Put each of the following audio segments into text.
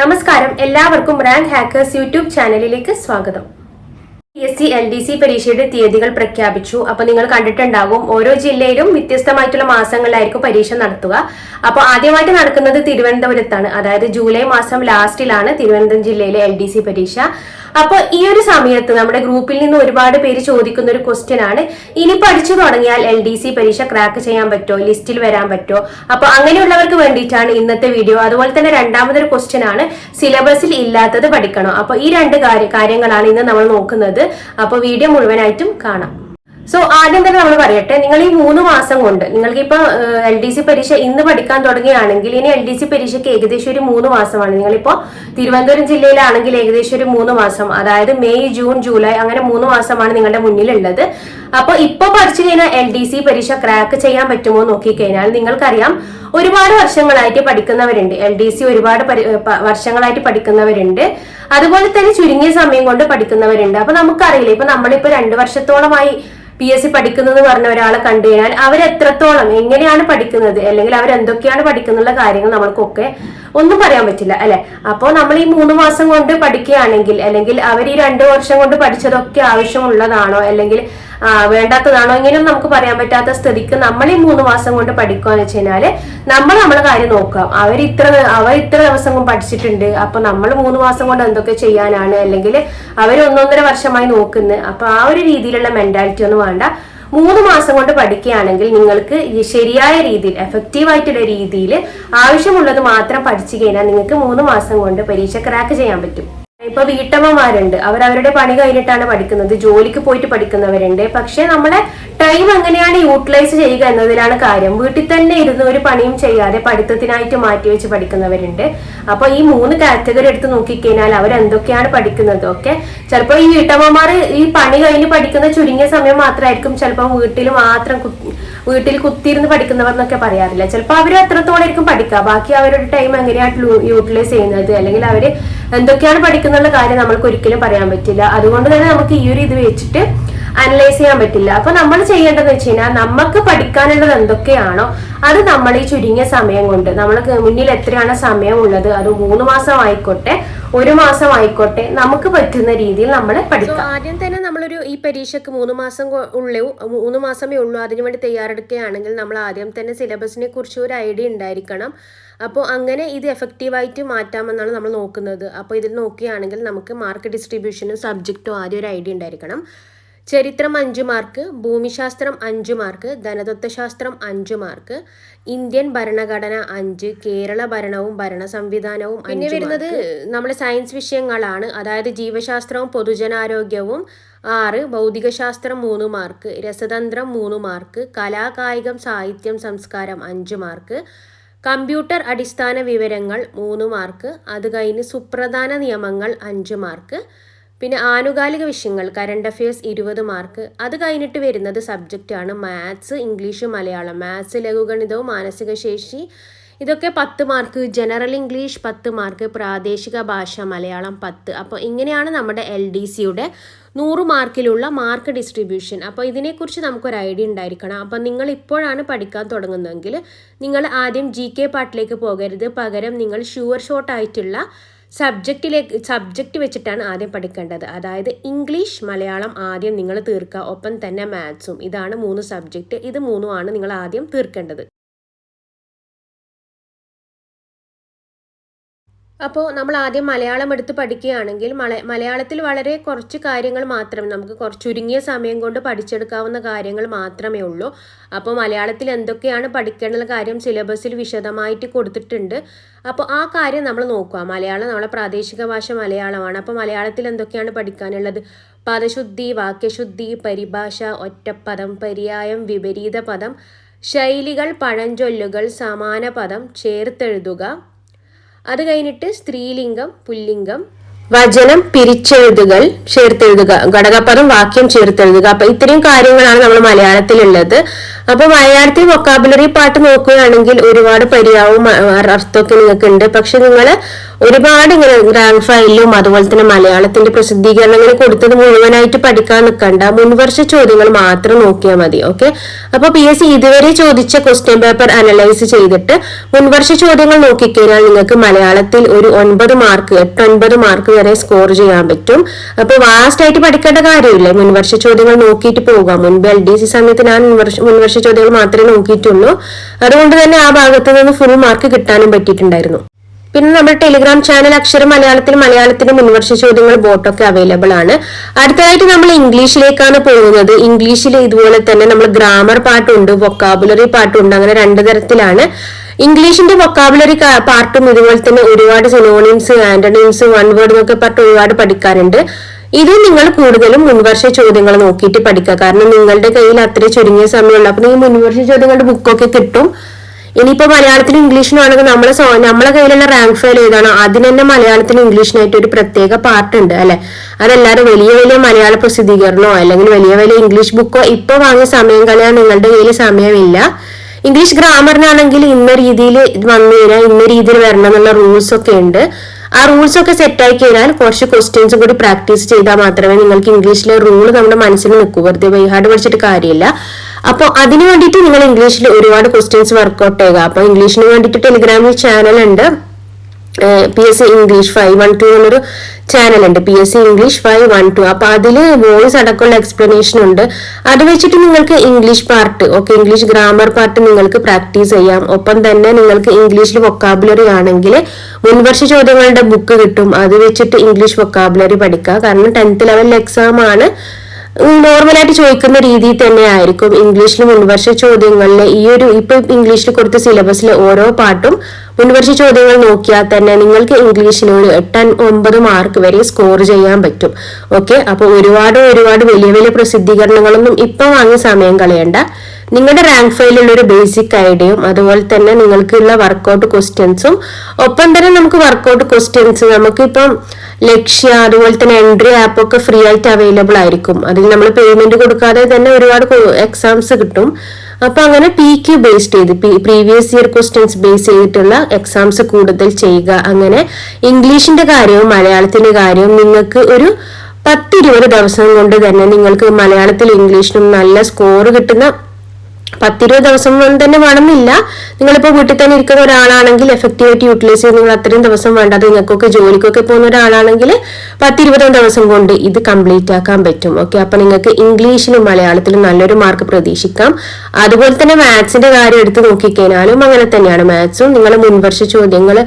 നമസ്കാരം. എല്ലാവർക്കും rank hackers YouTube ചാനലിലേക്ക് സ്വാഗതം. P S C L D C പരീക്ഷയുടെ തീയതികൾ പ്രഖ്യാപിച്ചു. അപ്പൊ നിങ്ങൾ കണ്ടിട്ടുണ്ടാകും ഓരോ ജില്ലയിലും വ്യത്യസ്തമായിട്ടുള്ള മാസങ്ങളിലായിരിക്കും പരീക്ഷ നടത്തുക. അപ്പോൾ ആദ്യമായിട്ട് നടക്കുന്നത് തിരുവനന്തപുരത്താണ്. അതായത് ജൂലൈ മാസം ലാസ്റ്റിലാണ് തിരുവനന്തപുരം ജില്ലയിലെ എൽ ഡി സി പരീക്ഷ. അപ്പോൾ ഈ ഒരു സമയത്ത് നമ്മുടെ ഗ്രൂപ്പിൽ നിന്ന് ഒരുപാട് പേര് ചോദിക്കുന്ന ഒരു ക്വസ്റ്റ്യൻ ആണ്. ഇനി പഠിച്ചു തുടങ്ങിയാൽ എൽ ഡി സി പരീക്ഷ ക്രാക്ക് ചെയ്യാൻ പറ്റുമോ ലിസ്റ്റിൽ വരാൻ പറ്റുമോ അപ്പൊ അങ്ങനെയുള്ളവർക്ക് വേണ്ടിയിട്ടാണ് ഇന്നത്തെ വീഡിയോ അതുപോലെ തന്നെ രണ്ടാമതൊരു ക്വസ്റ്റ്യൻ ആണ്. സിലബസിൽ ഇല്ലാത്തത് പഠിക്കണോ. അപ്പൊ ഈ രണ്ട് കാര്യ- കാര്യങ്ങളാണ് ഇന്ന് നമ്മൾ നോക്കുന്നത്. അപ്പൊ വീഡിയോ മുഴുവനായിട്ടും കാണാം. സോ ആദ്യം തന്നെ നമ്മൾ പറയട്ടെ നിങ്ങൾ ഈ മൂന്ന് മാസം കൊണ്ട് നിങ്ങൾക്ക് ഇപ്പൊ എൽ ഡി സി പരീക്ഷ ഇന്ന് പഠിക്കാൻ തുടങ്ങുകയാണെങ്കിൽ ഇനി എൽ ഡി സി പരീക്ഷയ്ക്ക് ഏകദേശം ഒരു മൂന്ന് മാസമാണ്. നിങ്ങളിപ്പോ തിരുവനന്തപുരം ജില്ലയിലാണെങ്കിൽ ഏകദേശം ഒരു മൂന്ന് മാസം അതായത് മെയ് ജൂൺ ജൂലൈ അങ്ങനെ മൂന്ന് മാസമാണ് നിങ്ങളുടെ മുന്നിലുള്ളത്. അപ്പൊ ഇപ്പൊ പഠിച്ചു കഴിഞ്ഞാൽ എൽ ഡി സി പരീക്ഷ ക്രാക്ക് ചെയ്യാൻ പറ്റുമോ നോക്കിക്കഴിഞ്ഞാൽ നിങ്ങൾക്കറിയാം ഒരുപാട് വർഷങ്ങളായിട്ട് പഠിക്കുന്നവരുണ്ട്. എൽ ഡി സി ഒരുപാട് വർഷങ്ങളായിട്ട് പഠിക്കുന്നവരുണ്ട്. അതുപോലെ തന്നെ ചുരുങ്ങിയ സമയം കൊണ്ട് പഠിക്കുന്നവരുണ്ട്. അപ്പൊ നമുക്കറിയില്ല ഇപ്പൊ നമ്മളിപ്പോ രണ്ടു വർഷത്തോളമായി പി എസ് സി പഠിക്കുന്നത് പറഞ്ഞ ഒരാളെ കണ്ടു കഴിഞ്ഞാൽ അവരെത്രത്തോളം എങ്ങനെയാണ് പഠിക്കുന്നത് അല്ലെങ്കിൽ അവരെന്തൊക്കെയാണ് പഠിക്കുന്നുള്ള കാര്യങ്ങൾ നമ്മൾക്കൊക്കെ ഒന്നും പറയാൻ പറ്റില്ല അല്ലെ? അപ്പോൾ നമ്മൾ ഈ മൂന്ന് മാസം കൊണ്ട് പഠിക്കുകയാണെങ്കിൽ അല്ലെങ്കിൽ അവർ ഈ രണ്ടു വർഷം കൊണ്ട് പഠിച്ചതൊക്കെ ആവശ്യമുള്ളതാണോ അല്ലെങ്കിൽ വേണ്ടാത്തതാണോ ഇങ്ങനെയൊന്നും നമുക്ക് പറയാൻ പറ്റാത്ത സ്ഥിതിക്ക് നമ്മൾ ഈ മൂന്ന് മാസം കൊണ്ട് പഠിക്കുകയെന്ന് വെച്ച് കഴിഞ്ഞാൽ നമ്മൾ നമ്മളെ കാര്യം നോക്കാം അവർ ഇത്ര അവർ ഇത്ര ദിവസം കൊണ്ട് പഠിച്ചിട്ടുണ്ട്. അപ്പൊ നമ്മൾ മൂന്ന് മാസം കൊണ്ട് എന്തൊക്കെ ചെയ്യാനാണ്? അല്ലെങ്കിൽ അവർ ഒന്നൊന്നര വർഷമായി നോക്കുന്നത് അപ്പൊ ആ ഒരു രീതിയിലുള്ള മെന്റാലിറ്റി ഒന്നും വേണ്ട. മൂന്ന് മാസം കൊണ്ട് പഠിക്കുകയാണെങ്കിൽ നിങ്ങൾക്ക് ശരിയായ രീതിയിൽ എഫക്റ്റീവ് ആയിട്ടുള്ള രീതിയിൽ ആവശ്യമുള്ളത് മാത്രം പഠിച്ചു കഴിഞ്ഞാൽ നിങ്ങൾക്ക് മൂന്ന് മാസം കൊണ്ട് പരീക്ഷ ക്രാക്ക് ചെയ്യാൻ പറ്റും. ഇപ്പൊ വീട്ടമ്മമാരുണ്ട്. അവർ അവരുടെ പണി കഴിഞ്ഞിട്ടാണ് പഠിക്കുന്നത്. ജോലിക്ക് പോയിട്ട് പഠിക്കുന്നവരുണ്ട്. പക്ഷെ നമ്മളെ ടൈം എങ്ങനെയാണ് യൂട്ടിലൈസ് ചെയ്യുക എന്നതിലാണ് കാര്യം. വീട്ടിൽ തന്നെ ഇരുന്ന് ഒരു പണിയും ചെയ്യാതെ പഠിത്തത്തിനായിട്ട് മാറ്റിവെച്ച് പഠിക്കുന്നവരുണ്ട്. അപ്പൊ ഈ മൂന്ന് കാറ്റഗറി എടുത്ത് നോക്കിക്കഴിഞ്ഞാൽ അവരെന്തൊക്കെയാണ് പഠിക്കുന്നത് ഒക്കെ. ചിലപ്പോൾ ഈ വീട്ടമ്മമാർ ഈ പണി കഴിഞ്ഞ് പഠിക്കുന്ന ചുരുങ്ങിയ സമയം മാത്രമായിരിക്കും ചിലപ്പോൾ വീട്ടിൽ മാത്രം വീട്ടിൽ കുത്തിയിരുന്ന് പഠിക്കുന്നവർ എന്നൊക്കെ പറയാറില്ല. ചിലപ്പോൾ അവർ അത്രത്തോളം ആയിരിക്കും പഠിക്കുക. ബാക്കി അവരുടെ ടൈം എങ്ങനെയാണ് യൂട്ടിലൈസ് ചെയ്യുന്നത്? അല്ലെങ്കിൽ അവർ എന്തൊക്കെയാണ് പഠിക്കുന്നുള്ള കാര്യം നമ്മൾക്ക് ഒരിക്കലും പറയാൻ പറ്റില്ല. അതുകൊണ്ട് തന്നെ നമുക്ക് ഈ ഒരു ഇത് വെച്ചിട്ട് അനലൈസ് ചെയ്യാൻ പറ്റില്ല. അപ്പൊ നമ്മൾ ചെയ്യേണ്ടതെന്ന് വെച്ച് കഴിഞ്ഞാൽ നമുക്ക് പഠിക്കാനുള്ളത് എന്തൊക്കെയാണോ അത് നമ്മൾ ഈ ചുരുങ്ങിയ സമയം കൊണ്ട് നമ്മൾക്ക് മുന്നിൽ എത്രയാണ് സമയം ഉള്ളത് അത് മൂന്ന് മാസം ആയിക്കോട്ടെ ഒരു മാസം ആയിക്കോട്ടെ നമുക്ക് പറ്റുന്ന രീതിയിൽ നമ്മൾ പഠിക്കാം. ആദ്യം തന്നെ നമ്മളൊരു ഈ പരീക്ഷയ്ക്ക് മൂന്ന് മാസം ഉള്ളൂ മൂന്ന് മാസമേ ഉള്ളൂ. അതിനു വേണ്ടി തയ്യാറെടുക്കുകയാണെങ്കിൽ നമ്മൾ ആദ്യം തന്നെ സിലബസിനെ കുറിച്ച് ഒരു ഐഡിയ ഉണ്ടായിരിക്കണം. അപ്പോൾ അങ്ങനെ ഇത് എഫക്റ്റീവായിട്ട് മാറ്റാമെന്നാണ് നമ്മൾ നോക്കുന്നത്. അപ്പോൾ ഇതിൽ നോക്കുകയാണെങ്കിൽ നമുക്ക് മാർക്ക് ഡിസ്ട്രിബ്യൂഷനും സബ്ജക്റ്റും ആദ്യം ഒരു ഐഡിയ ഉണ്ടായിരിക്കണം. ചരിത്രം അഞ്ച് മാർക്ക് ഭൂമിശാസ്ത്രം അഞ്ച് മാർക്ക് ധനതത്വശാസ്ത്രം അഞ്ച് മാർക്ക് ഇന്ത്യൻ ഭരണഘടന അഞ്ച് കേരള ഭരണവും ഭരണ സംവിധാനവും പിന്നെ വരുന്നത് നമ്മുടെ സയൻസ് വിഷയങ്ങളാണ്. അതായത് ജീവശാസ്ത്രവും പൊതുജനാരോഗ്യവും ആറ് ഭൗതികശാസ്ത്രം മൂന്ന് മാർക്ക് രസതന്ത്രം മൂന്ന് മാർക്ക് കലാകായികം സാഹിത്യം സംസ്കാരം അഞ്ച് മാർക്ക് കമ്പ്യൂട്ടർ അടിസ്ഥാന വിവരങ്ങൾ മൂന്ന് മാർക്ക് അത് കഴിഞ്ഞ് സുപ്രധാന നിയമങ്ങൾ അഞ്ച് മാർക്ക് പിന്നെ ആനുകാലിക വിഷയങ്ങൾ കറണ്ട് അഫയേഴ്സ് ഇരുപത് മാർക്ക്. അത് കഴിഞ്ഞിട്ട് വരുന്നത് സബ്ജക്റ്റാണ് മാത്സ് ഇംഗ്ലീഷ് മലയാളം. മാത്സ് ലഘുഗണിതവും മാനസിക ശേഷി ഇതൊക്കെ പത്ത് മാർക്ക് ജനറൽ ഇംഗ്ലീഷ് പത്ത് മാർക്ക് പ്രാദേശിക ഭാഷ മലയാളം പത്ത്. അപ്പോൾ ഇങ്ങനെയാണ് നമ്മുടെ എൽ ഡി സിയുടെ നൂറ് മാർക്കിലുള്ള മാർക്ക് ഡിസ്ട്രിബ്യൂഷൻ അപ്പോൾ ഇതിനെക്കുറിച്ച് നമുക്കൊരു ഐഡിയ ഉണ്ടായിരിക്കണം. അപ്പോൾ നിങ്ങൾ ഇപ്പോഴാണ് പഠിക്കാൻ തുടങ്ങുന്നതെങ്കിൽ നിങ്ങൾ ആദ്യം ജി കെ പാട്ടിലേക്ക് പോകരുത്. പകരം നിങ്ങൾ ഷുവർ ഷോട്ട് ആയിട്ടുള്ള സബ്ജക്റ്റിലേക്ക് സബ്ജക്റ്റ് വെച്ചിട്ടാണ് ആദ്യം പഠിക്കേണ്ടത്. അതായത് ഇംഗ്ലീഷ് മലയാളം ആദ്യം നിങ്ങൾ തീർക്കുക. ഒപ്പം തന്നെ മാത്സും ഇതാണ് മൂന്ന് സബ്ജക്റ്റ് ഇത് മൂന്നുമാണ് നിങ്ങൾ ആദ്യം തീർക്കേണ്ടത്. അപ്പോൾ നമ്മൾ ആദ്യം മലയാളം എടുത്ത് പഠിക്കുകയാണെങ്കിൽ മല മലയാളത്തിൽ വളരെ കുറച്ച് കാര്യങ്ങൾ മാത്രം നമുക്ക് കുറച്ച് ചുരുങ്ങിയ സമയം കൊണ്ട് പഠിച്ചെടുക്കാവുന്ന കാര്യങ്ങൾ മാത്രമേ ഉള്ളൂ. അപ്പോൾ മലയാളത്തിൽ എന്തൊക്കെയാണ് പഠിക്കേണ്ട കാര്യം സിലബസിൽ വിശദമായിട്ട് കൊടുത്തിട്ടുണ്ട്. അപ്പോൾ ആ കാര്യം നമ്മൾ നോക്കുക. മലയാളം നമ്മളെ പ്രാദേശിക ഭാഷ മലയാളമാണ്. അപ്പോൾ മലയാളത്തിൽ എന്തൊക്കെയാണ് പഠിക്കാനുള്ളത്? പദശുദ്ധി വാക്യശുദ്ധി പരിഭാഷ ഒറ്റപ്പദം പര്യായം വിപരീത പദം ശൈലികൾ പഴഞ്ചൊല്ലുകൾ സമാന പദം ചേർത്തെഴുതുക. അത് കഴിഞ്ഞിട്ട് സ്ത്രീലിംഗം പുല്ലിംഗം. വചനം പിരിച്ചെഴുതുകൾ ചേർത്തെഴുതുക. ഘടകപദം വാക്യം ചേർത്തെഴുതുക. അപ്പൊ ഇത്രയും കാര്യങ്ങളാണ് നമ്മൾ മലയാളത്തിലുള്ളത്. അപ്പൊ മലയാളത്തിൽ വൊക്കാബുലറി പാട്ട് നോക്കുകയാണെങ്കിൽ ഒരുപാട് പര്യാവും അർത്ഥമൊക്കെ നിങ്ങൾക്ക് ഉണ്ട് പക്ഷെ നിങ്ങൾ ഒരുപാട് ഇങ്ങനെ ഗ്രാൻഡ് ഫയലിലും അതുപോലെ തന്നെ മലയാളത്തിന്റെ പ്രസിദ്ധീകരണങ്ങൾ കൊടുത്തത് മുഴുവനായിട്ട് പഠിക്കാൻ നിൽക്കണ്ട. മുൻവർഷ ചോദ്യങ്ങൾ മാത്രം നോക്കിയാൽ മതി ഓക്കെ അപ്പൊ പി എസ് സി ഇതുവരെ ചോദിച്ച ക്വസ്റ്റ്യൻ പേപ്പർ അനലൈസ് ചെയ്തിട്ട് മുൻവർഷ ചോദ്യങ്ങൾ നോക്കിക്കഴിഞ്ഞാൽ നിങ്ങൾക്ക് മലയാളത്തിൽ ഒരു ഒൻപത് മാർക്ക് എട്ട് ഒൻപത് മാർക്ക് വരെ സ്കോർ ചെയ്യാൻ പറ്റും. അപ്പൊ വാസ്റ്റ് ആയിട്ട് പഠിക്കേണ്ട കാര്യമില്ല. മുൻവർഷ ചോദ്യങ്ങൾ നോക്കിയിട്ട് പോകാം. മുൻപ് എൽ ഡി സി സമയത്ത് ഞാൻ മുൻവർഷ ചോദ്യങ്ങൾ മാത്രമേ നോക്കിയിട്ടുള്ളൂ. അതുകൊണ്ട് തന്നെ ആ ഭാഗത്ത് നിന്ന് ഫുൾ മാർക്ക് കിട്ടാനും പറ്റിയിട്ടുണ്ടായിരുന്നു. പിന്നെ നമ്മുടെ ടെലിഗ്രാം ചാനൽ അക്ഷരം മലയാളത്തിൽ മലയാളത്തിന്റെ മുൻവർഷ ചോദ്യങ്ങൾ ബോട്ടൊക്കെ അവൈലബിൾ ആണ്. അടുത്തതായിട്ട് നമ്മൾ ഇംഗ്ലീഷിലേക്കാണ് പോകുന്നത്. ഇംഗ്ലീഷിൽ ഇതുപോലെ തന്നെ നമ്മൾ ഗ്രാമർ പാട്ടുണ്ട് വൊക്കാബുലറി പാട്ടുണ്ട് അങ്ങനെ രണ്ട് തരത്തിലാണ്. ഇംഗ്ലീഷിന്റെ വൊക്കാബുലറി പാർട്ടും ഇതുപോലെ തന്നെ ഒരുപാട് സിനോണിംസ് ആന്റണിംസ് വൺ വേർഡ് എന്നൊക്കെ പറഞ്ഞിട്ട് ഒരുപാട് പഠിക്കാറുണ്ട്. ഇത് നിങ്ങൾ കൂടുതലും മുൻവർഷ ചോദ്യങ്ങൾ നോക്കിയിട്ട് പഠിക്കുക. കാരണം നിങ്ങളുടെ കയ്യിൽ അത്ര ചുരുങ്ങിയ സമയമുള്ള. അപ്പൊ നിങ്ങൾ മുൻവർഷ ചോദ്യങ്ങളുടെ ബുക്കൊക്കെ കിട്ടും. ഇനിയിപ്പോ മലയാളത്തിനും ഇംഗ്ലീഷിനും ആണെങ്കിൽ നമ്മളെ നമ്മളെ കയ്യിലുള്ള റാങ്ക് ഫയൽ ഏതാണ്? അതിന് തന്നെ മലയാളത്തിനും ഇംഗ്ലീഷിനായിട്ട് ഒരു പ്രത്യേക പാർട്ട് ഉണ്ട് അല്ലെ? അതല്ലാതെ വലിയ വലിയ മലയാള പ്രസിദ്ധീകരണമോ അല്ലെങ്കിൽ വലിയ വലിയ ഇംഗ്ലീഷ് ബുക്കോ ഇപ്പൊ വാങ്ങിയ സമയം കളയാൻ നിങ്ങളുടെ കയ്യിൽ സമയമില്ല. ഇംഗ്ലീഷ് ഗ്രാമറിനാണെങ്കിൽ ഇന്ന രീതിയിൽ വന്നു കഴിഞ്ഞാൽ ഇന്ന രീതിയിൽ വരണം എന്നുള്ള റൂൾസ് ഒക്കെ ഉണ്ട്. ആ റൂൾസ് ഒക്കെ സെറ്റ് ആയി കഴിഞ്ഞാൽ കുറച്ച് ക്വസ്റ്റ്യൻസും കൂടി പ്രാക്ടീസ് ചെയ്താൽ മാത്രമേ നിങ്ങൾക്ക് ഇംഗ്ലീഷിലെ റൂൾ നമ്മുടെ മനസ്സിൽ നിൽക്കൂ. വെറുതെ വൈഹാട് പഠിച്ചിട്ട് കാര്യമില്ല. അപ്പോൾ അതിന് വേണ്ടിയിട്ട് നിങ്ങൾ ഇംഗ്ലീഷിൽ ഒരുപാട് ക്വസ്റ്റ്യൻസ് വർക്ക്ഔട്ട് ചെയ്യുക. അപ്പോൾ ഇംഗ്ലീഷിന് വേണ്ടിയിട്ട് ടെലിഗ്രാമിൽ ചാനൽ ഉണ്ട്. P S C English five one two എന്നൊരു ചാനൽ ഉണ്ട്. P S C English five one two അപ്പൊ അതിൽ വോയിസ് അടക്കമുള്ള എക്സ്പ്ലനേഷൻ ഉണ്ട്. അത് വെച്ചിട്ട് നിങ്ങൾക്ക് English part okay English grammar part നിങ്ങൾക്ക് പ്രാക്ടീസ് ചെയ്യാം. ഒപ്പം തന്നെ നിങ്ങൾക്ക് ഇംഗ്ലീഷിൽ വൊക്കാബുലറി ആണെങ്കിൽ മുൻവർഷ ചോദ്യങ്ങളുടെ ബുക്ക് കിട്ടും. അത് വെച്ചിട്ട് ഇംഗ്ലീഷ് വൊക്കാബുലറി പഠിക്കുക. കാരണം ടെൻത്ത് ലെവലിൽ എക്സാം ആണ്. നോർമലായിട്ട് ചോദിക്കുന്ന രീതിയിൽ തന്നെ ആയിരിക്കും ഇംഗ്ലീഷിൽ മുൻവർഷ ചോദ്യങ്ങളിൽ ഈ ഒരു ഇപ്പൊ ഇംഗ്ലീഷിൽ കൊടുത്ത സിലബസിലെ ഓരോ പാട്ടും മുൻവർഷ ചോദ്യങ്ങൾ നോക്കിയാൽ തന്നെ നിങ്ങൾക്ക് ഇംഗ്ലീഷിൽ ഒരു എട്ട് ഒമ്പത് മാർക്ക് വരെ സ്കോർ ചെയ്യാൻ പറ്റും. ഓക്കെ അപ്പൊ ഒരുപാട് ഒരുപാട് വലിയ വലിയ പ്രസിദ്ധീകരണങ്ങളൊന്നും ഇപ്പൊ വാങ്ങിയ സമയം കളയണ്ട. നിങ്ങളുടെ റാങ്ക് ഫയലിലുള്ള ഒരു ബേസിക് ഐഡിയയും അതുപോലെ തന്നെ നിങ്ങൾക്കുള്ള വർക്കൗട്ട് ക്വസ്റ്റ്യൻസും ഒപ്പം തന്നെ നമുക്ക് വർക്കൗട്ട് ക്വസ്റ്റ്യൻസ് നമുക്കിപ്പം ലക്ഷ്യ അതുപോലെ തന്നെ എൻട്രി ആപ്പ് ഒക്കെ ഫ്രീ ആയിട്ട് അവൈലബിൾ ആയിരിക്കും. അതിൽ നമ്മൾ പേയ്മെന്റ് കൊടുക്കാതെ തന്നെ ഒരുപാട് എക്സാംസ് കിട്ടും. അപ്പൊ അങ്ങനെ പി ക്യു ബേസ്ഡ് ചെയ്ത് പ്രീവിയസ് ഇയർ ക്വസ്റ്റ്യൻസ് ബേസ് ചെയ്തിട്ടുള്ള എക്സാംസ് കൂടുതൽ ചെയ്യുക. അങ്ങനെ ഇംഗ്ലീഷിന്റെ കാര്യവും മലയാളത്തിന്റെ കാര്യവും നിങ്ങൾക്ക് ഒരു പത്തിരുപത് ദിവസം കൊണ്ട് തന്നെ നിങ്ങൾക്ക് മലയാളത്തിലും ഇംഗ്ലീഷിലും നല്ല സ്കോർ കിട്ടുന്ന പത്തിരുപത് ദിവസം കൊണ്ട് തന്നെ വേണമെന്നില്ല. നിങ്ങളിപ്പോൾ വീട്ടിൽ തന്നെ ഇരിക്കുന്ന ഒരാളാണെങ്കിൽ എഫക്റ്റീവായിട്ട് യൂട്ടിലൈസ് ചെയ്ത് നിങ്ങൾ അത്രയും ദിവസം വേണ്ട. അത് നിങ്ങൾക്കൊക്കെ ജോലിക്കൊക്കെ പോകുന്ന ഒരാളാണെങ്കിൽ പത്തിരുപത് ദിവസം കൊണ്ട് ഇത് കംപ്ലീറ്റ് ആക്കാൻ പറ്റും. ഓക്കെ അപ്പൊ നിങ്ങൾക്ക് ഇംഗ്ലീഷിലും മലയാളത്തിലും നല്ലൊരു മാർക്ക് പ്രതീക്ഷിക്കാം. അതുപോലെ തന്നെ മാത്സിന്റെ കാര്യം എടുത്ത് നോക്കിക്കഴിഞ്ഞാലും അങ്ങനെ തന്നെയാണ് മാത്സും നിങ്ങൾ മുൻവർഷ ചോദ്യങ്ങൾ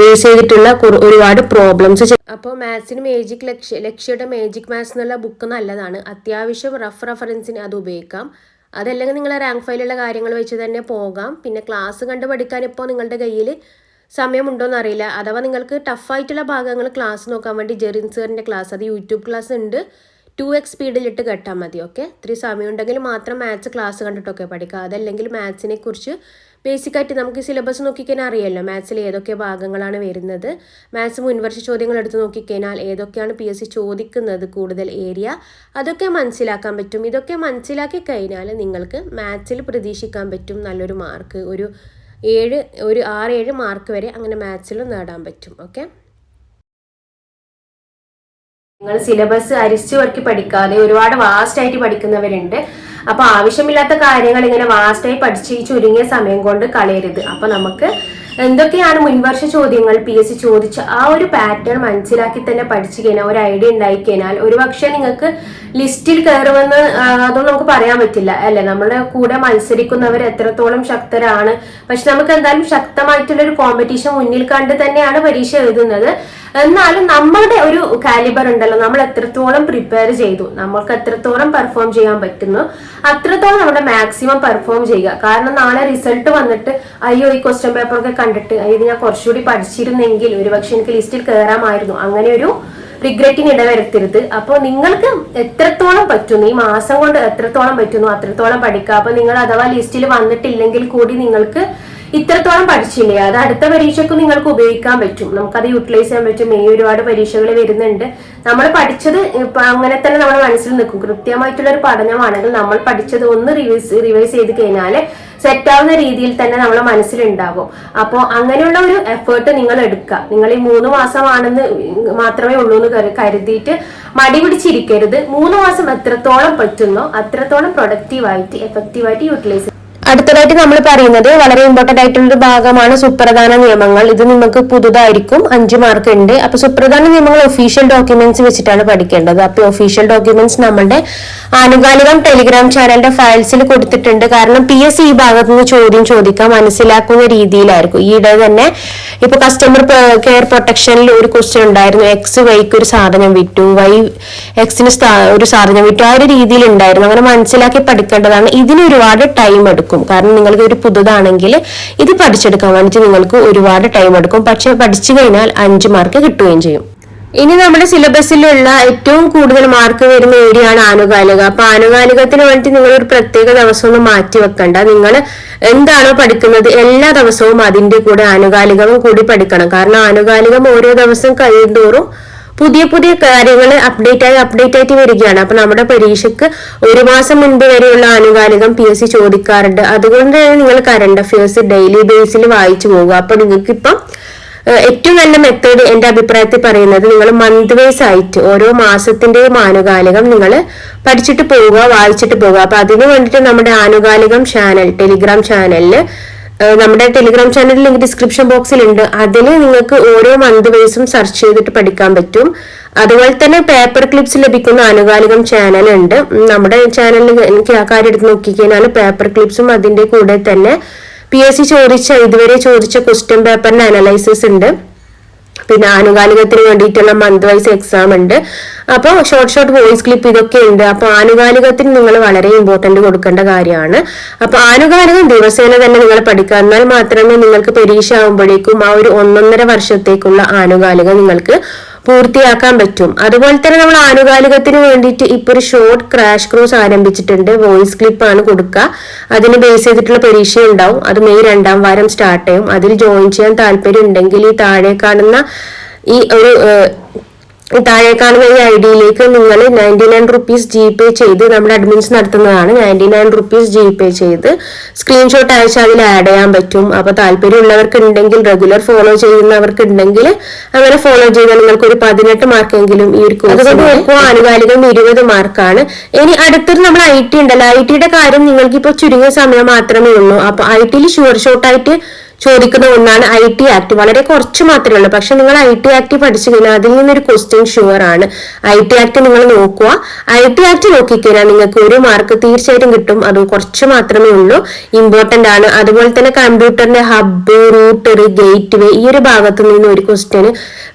ബേസ് ചെയ്തിട്ടുള്ള ഒരുപാട് പ്രോബ്ലംസ് അപ്പോൾ മാത്സിന് മേജിക് ലക്ഷ്യ ലക്ഷ്യയുടെ മേജിക് മാത്സ് എന്നുള്ള ബുക്ക് നല്ലതാണ്. അത്യാവശ്യം റഫ് റഫറൻസിന് അത് ഉപയോഗിക്കാം. അതല്ലെങ്കിൽ നിങ്ങളെ റാങ്ക് ഫയലുള്ള കാര്യങ്ങൾ വെച്ച് തന്നെ പോകാം. പിന്നെ ക്ലാസ് കണ്ട് പഠിക്കാൻ ഇപ്പോൾ നിങ്ങളുടെ കയ്യിൽ സമയമുണ്ടോയെന്ന് അറിയില്ല. അഥവാ നിങ്ങൾക്ക് ടഫായിട്ടുള്ള ഭാഗങ്ങൾ ക്ലാസ് നോക്കാൻ വേണ്ടി ജെറിൻ സാറിന്റെ ക്ലാസ് അത് യൂട്യൂബ് ക്ലാസ് ഉണ്ട്. ടു എക്സ് സ്പീഡിലിട്ട് കേട്ടാൽ മതി ഓക്കെ ഇത്തിരി സമയമുണ്ടെങ്കിൽ മാത്രം മാത്സ് ക്ലാസ് കണ്ടിട്ടൊക്കെ പഠിക്കുക. അതല്ലെങ്കിൽ മാത്സിനെ കുറിച്ച് ബേസിക്കായിട്ട് നമുക്ക് സിലബസ് നോക്കിക്കഴിഞ്ഞാൽ അറിയാമല്ലോ മാത്സിൽ ഏതൊക്കെ ഭാഗങ്ങളാണ് വരുന്നത്. മാത്സ് മുൻവർഷ ചോദ്യങ്ങൾ എടുത്ത് നോക്കിക്കഴിഞ്ഞാൽ ഏതൊക്കെയാണ് പി എസ് സി ചോദിക്കുന്നത് കൂടുതൽ ഏരിയ. അതൊക്കെ മനസ്സിലാക്കാൻ പറ്റും. ഇതൊക്കെ മനസ്സിലാക്കി കഴിഞ്ഞാൽ നിങ്ങൾക്ക് മാത്സിൽ പ്രതീക്ഷിക്കാൻ പറ്റും. നല്ലൊരു മാർക്ക് ഒരു ഏഴ് ഒരു ആറ് ഏഴ് മാർക്ക് വരെ അങ്ങനെ മാത്സിലും നേടാൻ പറ്റും. ഓക്കെ? നിങ്ങൾ സിലബസ് അരിച്ചു വർക്കി പഠിക്കാതെ ഒരുപാട് വാസ്റ്റ് ആയിട്ട് പഠിക്കുന്നവരുണ്ട്. അപ്പൊ ആവശ്യമില്ലാത്ത കാര്യങ്ങൾ ഇങ്ങനെ വാസ്റ്റായി പഠിച്ച് ചുരുങ്ങിയ സമയം കൊണ്ട് കളയരുത്. അപ്പൊ നമുക്ക് എന്തൊക്കെയാണ് മുൻവർഷ ചോദ്യങ്ങൾ? പി എസ് സി ചോദിച്ച ആ ഒരു പാറ്റേൺ മനസ്സിലാക്കി തന്നെ പഠിച്ചു കഴിഞ്ഞാൽ ഒരു ഐഡിയ ഉണ്ടായി കഴിഞ്ഞാൽ ഒരു പക്ഷേ നിങ്ങൾക്ക് ലിസ്റ്റിൽ കയറുമെന്ന് അതൊന്നും നമുക്ക് പറയാൻ പറ്റില്ല അല്ലെ? നമ്മുടെ കൂടെ മത്സരിക്കുന്നവർ എത്രത്തോളം ശക്തരാണ്. പക്ഷെ നമുക്ക് എന്തായാലും ശക്തമായിട്ടുള്ള ഒരു കോമ്പറ്റീഷൻ മുന്നിൽ കണ്ട് തന്നെയാണ് പരീക്ഷ എഴുതുന്നത്. എന്നാലും നമ്മളുടെ ഒരു കാലിബർ ഉണ്ടല്ലോ നമ്മൾ എത്രത്തോളം പ്രിപ്പയർ ചെയ്തു നമ്മൾക്ക് എത്രത്തോളം പെർഫോം ചെയ്യാൻ പറ്റുന്നു അത്രത്തോളം നമ്മുടെ മാക്സിമം പെർഫോം ചെയ്യുക. കാരണം നാളെ റിസൾട്ട് വന്നിട്ട് അയ്യോ ഈ ക്വസ്റ്റ്യൻ പേപ്പറൊക്കെ കണ്ടിട്ട് ഇത് ഞാൻ കുറച്ചുകൂടി പഠിച്ചിരുന്നെങ്കിൽ ഒരുപക്ഷെ എനിക്ക് ലിസ്റ്റിൽ കയറാമായിരുന്നു അങ്ങനെ ഒരു റിഗ്രറ്റിന് ഇടവരുത്തരുത്. അപ്പോൾ നിങ്ങൾക്ക് എത്രത്തോളം പറ്റുന്നു? ഈ മാസം കൊണ്ട് എത്രത്തോളം പറ്റുന്നു? അത്രത്തോളം പഠിക്കുക. അപ്പോൾ നിങ്ങൾ അഥവാ ലിസ്റ്റിൽ വന്നിട്ടില്ലെങ്കിൽ കൂടി നിങ്ങൾക്ക് ഇത്രത്തോളം പഠിച്ചില്ലേ? അത് അടുത്ത പരീക്ഷയ്ക്ക് നിങ്ങൾക്ക് ഉപയോഗിക്കാൻ പറ്റും. നമുക്കത് യൂട്ടിലൈസ് ചെയ്യാൻ പറ്റും. ഈ ഒരുപാട് പരീക്ഷകൾ വരുന്നുണ്ട്. നമ്മൾ പഠിച്ചത് അങ്ങനെ തന്നെ നമ്മുടെ മനസ്സിൽ നിൽക്കും. കൃത്യമായിട്ടുള്ള ഒരു പഠനമാണെങ്കിൽ നമ്മൾ പഠിച്ചത് ഒന്ന് റിവൈസ് റിവൈസ് ചെയ്ത് കഴിഞ്ഞാൽ സെറ്റാവുന്ന രീതിയിൽ തന്നെ നമ്മളെ മനസ്സിലുണ്ടാകും അപ്പോൾ അങ്ങനെയുള്ള ഒരു എഫേർട്ട് നിങ്ങൾ എടുക്കുക. നിങ്ങൾ ഈ മൂന്ന് മാസമാണെന്ന് മാത്രമേ ഉള്ളൂ എന്ന് കരുതിയിട്ട് മടി പിടിച്ചിരിക്കരുത്. മൂന്ന് മാസം എത്രത്തോളം പറ്റുന്നോ അത്രത്തോളം പ്രൊഡക്റ്റീവായിട്ട് എഫക്റ്റീവായിട്ട് യൂട്ടിലൈസ് അടുത്തതായിട്ട് നമ്മൾ പറയുന്നത് വളരെ ഇമ്പോർട്ടന്റ് ആയിട്ടുള്ള ഒരു ഭാഗമാണ് സുപ്രധാന നിയമങ്ങൾ. ഇത് നിങ്ങൾക്ക് പുതുതായിരിക്കും. അഞ്ച് മാർക്ക് ഉണ്ട്. അപ്പൊ സുപ്രധാന നിയമങ്ങൾ ഒഫീഷ്യൽ ഡോക്യുമെന്റ്സ് വെച്ചിട്ടാണ് പഠിക്കേണ്ടത്. അപ്പൊ ഒഫീഷ്യൽ ഡോക്യുമെന്റ്സ് നമ്മുടെ ആനുകാലികം ടെലിഗ്രാം ചാനലിന്റെ ഫയൽസിൽ കൊടുത്തിട്ടുണ്ട്. കാരണം പി എസ് ഈ ഭാഗത്ത് നിന്ന് ചോദ്യം ചോദിക്കാൻ മനസ്സിലാക്കുന്ന രീതിയിലായിരിക്കും. ഈയിടെ തന്നെ ഇപ്പൊ കസ്റ്റമർ കെയർ പ്രൊട്ടക്ഷനിൽ ഒരു ക്വസ്റ്റ്യൻ ഉണ്ടായിരുന്നു. എക്സ് വൈക്ക് ഒരു സാധനം വിറ്റു. വൈ എക്സിന് ഒരു സാധനം വിറ്റു. ആ ഒരു രീതിയിൽ ഉണ്ടായിരുന്നു. അങ്ങനെ മനസ്സിലാക്കി പഠിക്കേണ്ടതാണ്. ഇതിന് ഒരുപാട് ടൈം എടുക്കും. കാരണം നിങ്ങൾക്ക് ഒരു പുതുതാണെങ്കിൽ ഇത് പഠിച്ചെടുക്കാൻ വേണ്ടിയിട്ട് നിങ്ങൾക്ക് ഒരുപാട് ടൈം എടുക്കും. പക്ഷെ പഠിച്ചു കഴിഞ്ഞാൽ അഞ്ച് മാർക്ക് കിട്ടുകയും ചെയ്യും. ഇനി നമ്മുടെ സിലബസിലുള്ള ഏറ്റവും കൂടുതൽ മാർക്ക് വരുന്ന ഏരിയയാണ് ആനുകാലിക. അപ്പൊ ആനുകാലികത്തിന് വേണ്ടി നിങ്ങൾ ഒരു പ്രത്യേക ദിവസം ഒന്നും മാറ്റി വെക്കണ്ട. നിങ്ങൾ എന്താണോ പഠിക്കുന്നത് എല്ലാ ദിവസവും അതിന്റെ കൂടെ ആനുകാലികവും കൂടി പഠിക്കണം. കാരണം ആനുകാലികം ഓരോ ദിവസം കഴിയുന്തോറും പുതിയ പുതിയ കാര്യങ്ങൾ അപ്ഡേറ്റ് ആയി അപ്ഡേറ്റ് ആയിട്ട് വരികയാണ്. അപ്പൊ നമ്മുടെ പരീക്ഷയ്ക്ക് ഒരു മാസം മുൻപ് വരെയുള്ള ആനുകാലികം പി എസ് സി ചോദിക്കാറുണ്ട്. അതുകൊണ്ട് തന്നെ നിങ്ങൾ കറണ്ട് അഫയേഴ്സ് ഡെയിലി ബേസിൽ വായിച്ചു പോകുക അപ്പൊ നിങ്ങൾക്ക് ഇപ്പം ഏറ്റവും നല്ല മെത്തേഡ് എന്റെ അഭിപ്രായത്തിൽ പറയുന്നത് നിങ്ങൾ മന്ത് വൈസ് ആയിട്ട് ഓരോ മാസത്തിന്റെയും ആനുകാലികം നിങ്ങൾ പഠിച്ചിട്ട് പോവുക വായിച്ചിട്ട് പോവുക. അപ്പൊ അതിന് വേണ്ടിയിട്ട് നമ്മുടെ ആനുകാലികം ചാനൽ ടെലിഗ്രാം ചാനലിൽ ഏഹ് നമ്മുടെ ടെലിഗ്രാം ചാനൽ ലിങ്ക് ഡിസ്ക്രിപ്ഷൻ ബോക്സിൽ ഉണ്ട്. അതിൽ നിങ്ങൾക്ക് ഓരോ മന്ത് വൈസും സെർച്ച് ചെയ്തിട്ട് പഠിക്കാൻ പറ്റും. അതുപോലെ തന്നെ പേപ്പർ ക്ലിപ്സ് ലഭിക്കുന്ന ആനുകാലികം ചാനൽ ഉണ്ട്. നമ്മുടെ ചാനലിൽ എനിക്ക് ആ കാര്യം എടുത്ത് നോക്കിക്കഴിഞ്ഞാൽ പേപ്പർ ക്ലിപ്സും അതിന്റെ കൂടെ തന്നെ പി എസ് സി ചോദിച്ച ഇതുവരെ ചോദിച്ച ക്വസ്റ്റ്യൻ പേപ്പറിന്റെ അനലൈസിസ് ഉണ്ട്. പിന്നെ ആനുകാലികത്തിന് വേണ്ടിയിട്ടുള്ള മന്ത് വൈസ് എക്സാം ഉണ്ട്. അപ്പോൾ ഷോർട്ട് ഷോർട്ട് വോയിസ് ക്ലിപ്പ് ഇതൊക്കെ ഉണ്ട്. അപ്പോൾ ആനുകാലികത്തിന് നിങ്ങൾ വളരെ ഇമ്പോർട്ടന്റ് കൊടുക്കേണ്ട കാര്യമാണ്. അപ്പോൾ ആനുകാലികം ദിവസേന തന്നെ നിങ്ങൾ പഠിക്കുക. എന്നാൽ മാത്രമേ നിങ്ങൾക്ക് പരീക്ഷ ആകുമ്പോഴേക്കും ആ ഒരു ഒന്നൊന്നര വർഷത്തേക്കുള്ള ആനുകാലികം നിങ്ങൾക്ക് പൂർത്തിയാക്കാൻ പറ്റും. അതുപോലെ തന്നെ നമ്മൾ ആനുകാലികത്തിന് വേണ്ടിയിട്ട് ഇപ്പോൾ ഒരു ഷോർട്ട് ക്രാഷ് ക്രോസ് ആരംഭിച്ചിട്ടുണ്ട്. വോയിസ് ക്ലിപ്പ് ആണ് കൊടുക്കുക. അതിന് ബേസ് ചെയ്തിട്ടുള്ള പരീക്ഷ ഉണ്ടാവും. അത് മെയ് രണ്ടാം വാരം സ്റ്റാർട്ട് ചെയ്യും. അതിൽ ജോയിൻ ചെയ്യാൻ താല്പര്യം ഉണ്ടെങ്കിൽ ഈ താഴെ കാണുന്ന ഈ ഒരു താഴെ കാണുന്ന ഈ ഐ ഡിയിലേക്ക് നിങ്ങൾ ninety nine rupees G Pay ചെയ്ത് നമ്മുടെ അഡ്മിൻസ് നടത്തുന്നതാണ്. Ninety nine rupees G Pay ചെയ്ത് സ്ക്രീൻഷോട്ട് അയച്ച് അതിൽ ആഡ് ചെയ്യാൻ പറ്റും. അപ്പോൾ താല്പര്യമുള്ളവർക്ക് ഉണ്ടെങ്കിൽ റെഗുലർ ഫോളോ ചെയ്യുന്നവർക്ക് ഉണ്ടെങ്കിൽ അങ്ങനെ ഫോളോ ചെയ്താൽ നിങ്ങൾക്ക് ഒരു പതിനെട്ട് മാർക്കെങ്കിലും ഈ ഒരു കോഴ്സ് ആനുകാലികം ഇരുപത് മാർക്കാണ് ഇനി അടുത്തൊരു നമ്മൾ ഐ ടി ഉണ്ടല്ലോ. ഐ ടിയുടെ കാര്യം നിങ്ങൾക്ക് ഇപ്പോൾ ചുരുങ്ങിയ സമയം മാത്രമേ ഉള്ളൂ. അപ്പോൾ ഐ ടിയിൽ ഷുവർ ഷോട്ടായിട്ട് ചോദിക്കുന്ന ഒന്നാണ് ഐ ടി ആക്ട് വളരെ കുറച്ച് മാത്രമേ ഉള്ളൂ. പക്ഷെ നിങ്ങൾ ഐ ടി ആക്ട് പഠിച്ചു കഴിഞ്ഞാൽ അതിൽ നിന്നൊരു ക്വസ്റ്റ്യൻ ഷുവർ ആണ്. ഐ ടി ആക്ട് നിങ്ങൾ നോക്കുക. ഐ ടി ആക്ട് നോക്കിക്കഴിഞ്ഞാൽ നിങ്ങൾക്ക് ഒരു മാർക്ക് തീർച്ചയായിട്ടും കിട്ടും. അത് കുറച്ച് മാത്രമേ ഉള്ളൂ. ഇമ്പോർട്ടന്റ് ആണ്. അതുപോലെ തന്നെ കമ്പ്യൂട്ടറിന്റെ ഹബ്ബ് റൂട്ടർ ഗേറ്റ് വേ ഈ ഒരു ഭാഗത്തു നിന്ന് ഒരു ക്വസ്റ്റ്യൻ